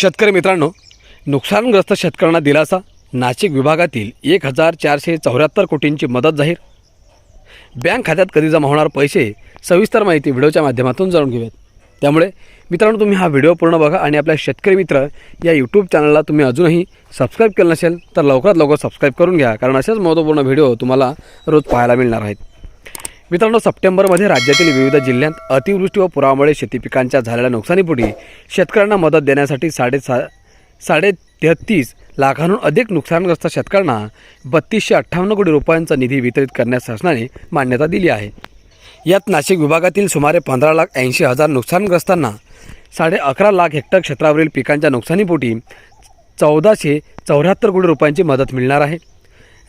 शेतकरी मित्रांनो नुकसानग्रस्त शेतकऱ्यांना दिलासा नाशिक विभागातील एक हजार चारशे चौऱ्याहत्तर कोटींची मदत जाहीर. बँक खात्यात कधी जमा होणार पैसे सविस्तर माहिती व्हिडिओच्या माध्यमातून जाणून घेऊयात. त्यामुळे मित्रांनो तुम्ही हा व्हिडिओ पूर्ण बघा आणि आपल्या शेतकरी मित्र या यूट्यूब चॅनलला तुम्ही अजूनही सबस्क्राईब केलं नसेल तर लवकरात लवकर सबस्क्राईब करून घ्या कारण असेच महत्त्वपूर्ण व्हिडिओ तुम्हाला रोज पाहायला मिळणार आहेत. मित्रांनो सप्टेंबरमध्ये राज्यातील विविध जिल्ह्यात अतिवृष्टी व पुरामुळे शेती पिकांच्या झालेल्या नुकसानीपोटी शेतकऱ्यांना मदत देण्यासाठी साडेसा साडे तेहत्तीस लाखांहून अधिक नुकसानग्रस्त शेतकऱ्यांना बत्तीसशे अठ्ठावन्न कोटी रुपयांचा निधी वितरित करण्यास शासनाने मान्यता दिली आहे. यात नाशिक विभागातील सुमारे पंधरा लाख ऐंशी हजार नुकसानग्रस्तांना साडे अकरा लाख हेक्टर क्षेत्रावरील पिकांच्या नुकसानीपोटी चौदाशे चौऱ्याहत्तर कोटी रुपयांची मदत मिळणार आहे.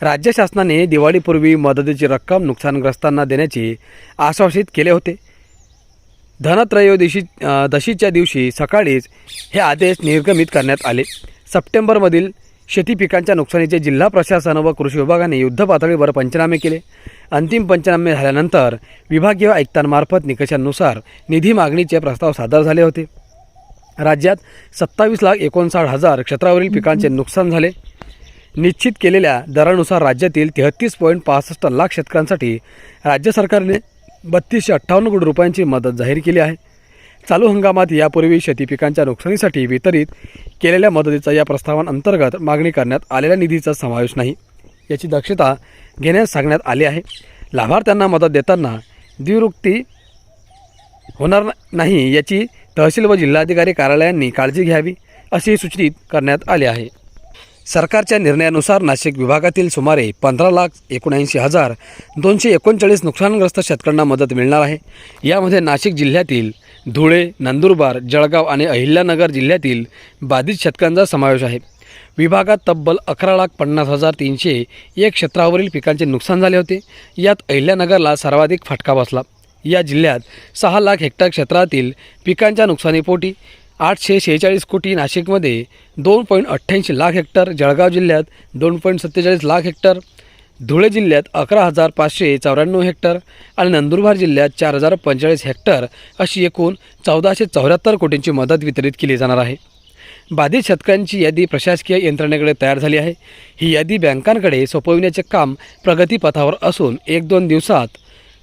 राज्य शासनाने दिवाळीपूर्वी मदतीची रक्कम नुकसानग्रस्तांना देण्याचे आश्वासित केले होते. धनत्रयोदशी दशीच्या दिवशी सकाळीच हे आदेश निर्गमित करण्यात आले. सप्टेंबरमधील शेती पिकांच्या नुकसानीचे जिल्हा प्रशासन व कृषी विभागाने युद्धपातळीवर पंचनामे केले. अंतिम पंचनामे झाल्यानंतर विभागीय आयुक्तांमार्फत निकषांनुसार निधी मागणीचे प्रस्ताव सादर झाले होते. राज्यात सत्तावीस लाख एकोणसाठ हजार क्षेत्रावरील पिकांचे नुकसान झाले. निश्चित केलेल्या दरानुसार राज्यातील तेहत्तीस पॉईंट पासष्ट लाख शेतकऱ्यांसाठी राज्य सरकारने बत्तीसशे अठ्ठावन्न कोटी रुपयांची मदत जाहीर केली आहे. चालू हंगामात यापूर्वी शेती पिकांच्या नुकसानीसाठी वितरित केलेल्या मदतीचा या प्रस्तावांअंतर्गत मागणी करण्यात आलेल्या निधीचा समावेश नाही. याची दक्षता घेण्यास सांगण्यात आली आहे. लाभार्थ्यांना मदत देताना द्विरुक्ती होणार नाही याची तहसील व जिल्हाधिकारी कार्यालयांनी काळजी घ्यावी असे सूचित करण्यात आले आहे. सरकारच्या निर्णयानुसार नाशिक विभागातील सुमारे पंधरा लाख एकोणऐंशी हजार दोनशे एकोणचाळीस नुकसानग्रस्त शेतकऱ्यांना मदत मिळणार आहे. यामध्ये नाशिक जिल्ह्यातील धुळे नंदुरबार जळगाव आणि अहिल्यानगर जिल्ह्यातील बाधित शेतकऱ्यांचा समावेश आहे. विभागात तब्बल अकरा लाख पन्नास हजार तीनशे एक क्षेत्रावरील पिकांचे नुकसान झाले होते. यात अहिल्यानगरला सर्वाधिक फटका बसला. या जिल्ह्यात सहा लाख हेक्टर क्षेत्रातील पिकांच्या नुकसानीपोटी आठशे शेहेचाळीस कोटी नाशिकमध्ये दोन पॉईंट अठ्ठ्याऐंशी लाख हेक्टर जळगाव जिल्ह्यात दोन पॉईंट सत्तेचाळीस लाख हेक्टर धुळे जिल्ह्यात अकरा हजार पाचशे चौऱ्याण्णव हेक्टर आणि नंदुरबार जिल्ह्यात चार हजार पंचेचाळीस हेक्टर अशी एकूण चौदाशे चौऱ्याहत्तर कोटींची मदत वितरित केली जाणार आहे. बाधित शेतकऱ्यांची यादी प्रशासकीय यंत्रणेकडे तयार झाली आहे. ही यादी बँकांकडे सोपविण्याचे काम प्रगतीपथावर असून एक दोन दिवसात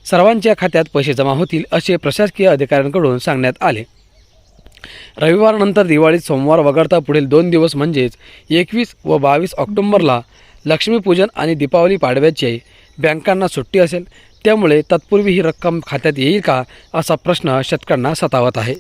सर्वांच्या खात्यात पैसे जमा होतील असे प्रशासकीय अधिकाऱ्यांकडून सांगण्यात आले. रविवारनंतर दिवाळीत सोमवार वगळता पुढील दोन दिवस म्हणजेच एकवीस व बावीस ऑक्टोंबरला लक्ष्मीपूजन आणि दीपावली पाडव्याची बँकांना सुट्टी असेल त्यामुळे तत्पूर्वी ही रक्कम खात्यात येईल का असा प्रश्न शेतकऱ्यांना सतावत आहे.